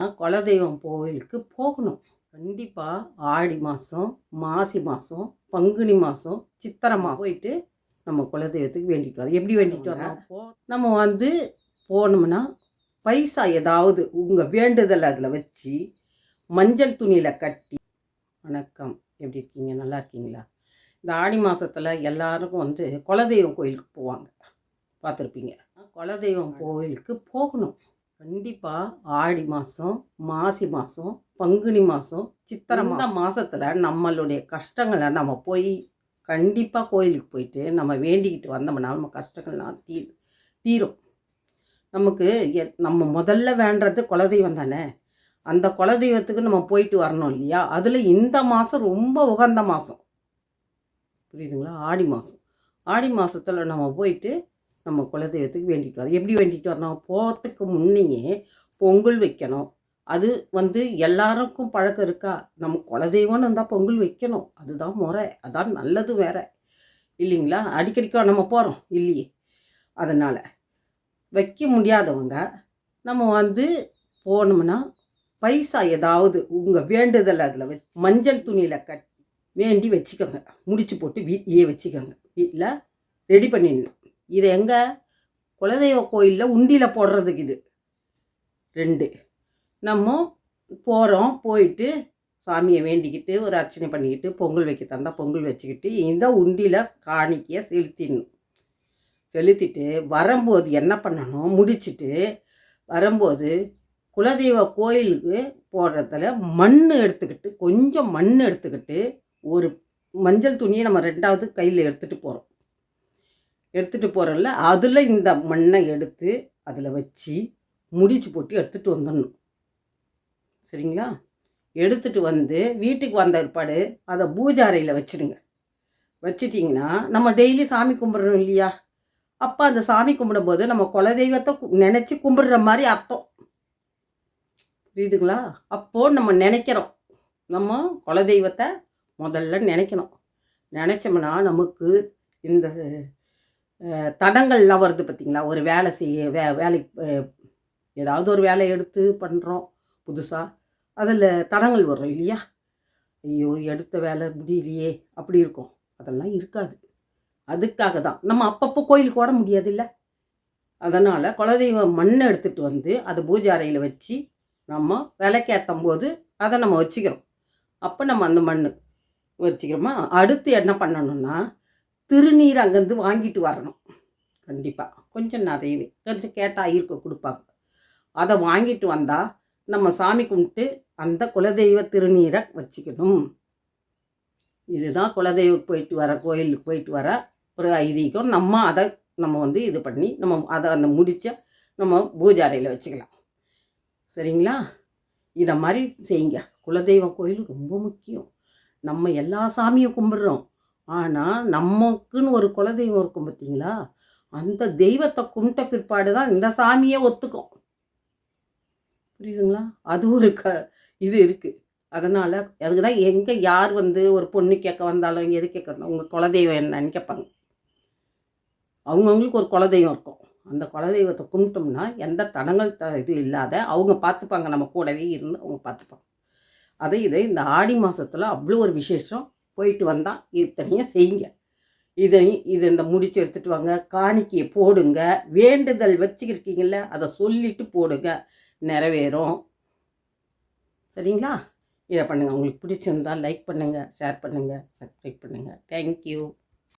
குலதெய்வம் கோவிலுக்கு போகணும். கண்டிப்பாக ஆடி மாதம் மாசி மாதம் பங்குனி மாதம் சித்திரை மாதம் போயிட்டு நம்ம குலதெய்வத்துக்கு வேண்டிட்டு வரோம் எப்படி வேண்டிட்டு வரோம் நம்ம வந்து போனோம்னா பைசா ஏதாவது உங்கள் வேண்டுதல் அதில் வச்சு மஞ்சள் துணியில் கட்டி வணக்கம். எப்படி இருக்கீங்க? நல்லா இருக்கீங்களா? இந்த ஆடி மாதத்தில் எல்லாருக்கும் வந்து குலதெய்வம் கோயிலுக்கு போவாங்க. பார்த்துருப்பீங்க. குலதெய்வம் கோவிலுக்கு போகணும். கண்டிப்பாக ஆடி மாதம் மாசி மாதம் பங்குனி மாதம் சித்திரை இந்த மாதத்தில் நம்மளுடைய கஷ்டங்களை நம்ம போய் கண்டிப்பாக கோயிலுக்கு போயிட்டு நம்ம வேண்டிக்கிட்டு வந்தோம்னா நம்ம கஷ்டங்கள்லாம் தீ தீரும். நமக்கு நம்ம முதல்ல வேண்டுறது குலதெய்வம் தானே? அந்த குலதெய்வத்துக்கு நம்ம போயிட்டு வரணும் இல்லையா? அதில் இந்த மாதம் ரொம்ப உகந்த மாதம் புரியுதுங்களா? ஆடி மாதம் ஆடி மாதத்தில் நம்ம போயிட்டு நம்ம குலதெய்வத்துக்கு வேண்டிட்டு வரோம் எப்படி வேண்டிட்டு வரணும்? போகிறதுக்கு முன்னையே பொங்கல் வைக்கணும். அது வந்து எல்லாருக்கும் பழக்கம் இருக்கா? நம்ம குலதெய்வம்னு இருந்தால் பொங்கல் வைக்கணும். அதுதான் முறை. அதான் நல்லது வேற. இல்லைங்களா? அடிக்கடிக்கா நம்ம போகிறோம் இல்லையே. அதனால் வைக்க முடியாதவங்க நம்ம வந்து போனோம்னா பைசா ஏதாவது உங்கள் வேண்டுதல் அதில் வச்சு மஞ்சள் துணியில் கட் வேண்டி வச்சுக்கோங்க. முடிச்சு போட்டு வீட்லேயே வச்சுக்கோங்க. வீட்டில் ரெடி பண்ணிடணும். இது எங்கே? குலதெய்வ கோயிலில் உண்டியில் போடுறதுக்கு இது. ரெண்டு. நம்ம போகிறோம் போயிட்டு சாமியை வேண்டிக்கிட்டு ஒரு அர்ச்சனை பண்ணிக்கிட்டு பொங்கல் வைக்க தந்தால் பொங்கல் வச்சுக்கிட்டு இந்த உண்டியில் காணிக்கையை செலுத்திடணும். செலுத்திட்டு வரும்போது என்ன பண்ணணும்? முடிச்சுட்டு வரும்போது குலதெய்வ கோயிலுக்கு போடுறதுல மண் எடுத்துக்கிட்டு கொஞ்சம் மண் எடுத்துக்கிட்டு ஒரு மஞ்சள் துணியை நம்ம ரெண்டாவது கையில் எடுத்துகிட்டு போகிறோம் எடுத்துகிட்டு போகிறோம்ல அதில் இந்த மண்ணை எடுத்து அதில் வச்சு முடிச்சு போட்டு எடுத்துகிட்டு வந்துடணும். சரிங்களா? எடுத்துகிட்டு வந்து வீட்டுக்கு வந்த ஏற்பாடு அதை பூஜை அறையில் வச்சுடுங்க. வச்சிட்டிங்கன்னா நம்ம டெய்லி சாமி கும்பிட்றோம் இல்லையா? அப்போ அந்த சாமி கும்பிடும்போது நம்ம குலதெய்வத்தை நினச்சி கும்பிடுற மாதிரி அர்த்தம். புரியுதுங்களா? அப்போது நம்ம நினைக்கிறோம். நம்ம குலதெய்வத்தை முதல்ல நினைக்கணும். நினச்சோம்னா நமக்கு இந்த தடங்கள்லாம் வருது பார்த்திங்களா? ஒரு வேலை செய்ய வே வேலைக்கு ஏதாவது ஒரு வேலையை எடுத்து பண்ணுறோம் புதுசாக அதில் தடங்கள் வரும் இல்லையா? ஐயோ எடுத்த வேலை முடியலையே அப்படி இருக்கும். அதெல்லாம் இருக்காது. அதுக்காக தான். நம்ம அப்பப்போ கோயிலுக்கு ஓட முடியாது இல்லை அதனால் குலதெய்வம் மண்ணை எடுத்துகிட்டு வந்து அதை பூஜை அறையில் வச்சு நம்ம விலைக்கேற்றும் போது அதை நம்ம வச்சுக்கிறோம். அப்போ நம்ம அந்த மண் வச்சுக்கிறோமா? அடுத்து என்ன பண்ணணும்னா திருநீர் அங்கேருந்து வாங்கிட்டு வரணும். கண்டிப்பாக கொஞ்சம் நிறையவே. கொஞ்சம் கேட்டால் இருக்க கொடுப்பாங்க. அதை வாங்கிட்டு வந்தால் நம்ம சாமி கும்பிட்டு அந்த குலதெய்வ திருநீரை வச்சுக்கணும். இதுதான் குலதெய்வ போயிட்டு வர கோயிலுக்கு போயிட்டு வர ஒரு ஐதீகம். நம்ம அதை நம்ம வந்து இது பண்ணி நம்ம அதை அந்த முடிச்ச நம்ம பூஜாரையில் வச்சுக்கலாம். சரிங்களா? இதை மாதிரி செய்யுங்க. குலதெய்வ கோயில் ரொம்ப முக்கியம். நம்ம எல்லா சாமியும் கும்பிடுறோம். ஆனால் நமக்குன்னு ஒரு குலதெய்வம் இருக்கும் பார்த்தீங்களா அந்த தெய்வத்தை கும்பிட்ட பிற்பாடு தான் இந்த சாமியே ஒத்துக்கும். புரியுதுங்களா? அது ஒரு க இது இருக்குது அதனால் அதுக்கு தான் எங்கே யார் வந்து ஒரு பொண்ணு கேட்க வந்தாலும் எது கேட்க உங்கள் குலதெய்வம் என்னன்னு கேட்பாங்க. அவங்கவுங்களுக்கு ஒரு குலதெய்வம் இருக்கும். அந்த குலதெய்வத்தை கும்பிட்டோம்னா எந்த தடங்கள் த இது இல்லாத அவங்க பார்த்துப்பாங்க. நம்ம கூடவே இருந்து அவங்க பார்த்துப்பாங்க. அதை இதை இந்த ஆடி மாதத்தில் அவ்வளோ ஒரு விசேஷம். போயிட்டு வந்தால் இத்தனையும் செய்யுங்க. இதை இது இந்த முடிச்சு எடுத்துகிட்டு வாங்க. காணிக்கையை போடுங்க. வேண்டுதல் வச்சுக்கிருக்கீங்கள அதை சொல்லிட்டு போடுங்க. நிறைவேறும். சரிங்களா? இதை பண்ணுங்கள் உங்களுக்கு பிடிச்சிருந்தா லைக் பண்ணுங்கள் ஷேர் பண்ணுங்கள் சப்ஸ்கிரைப் பண்ணுங்கள் தேங்க்யூ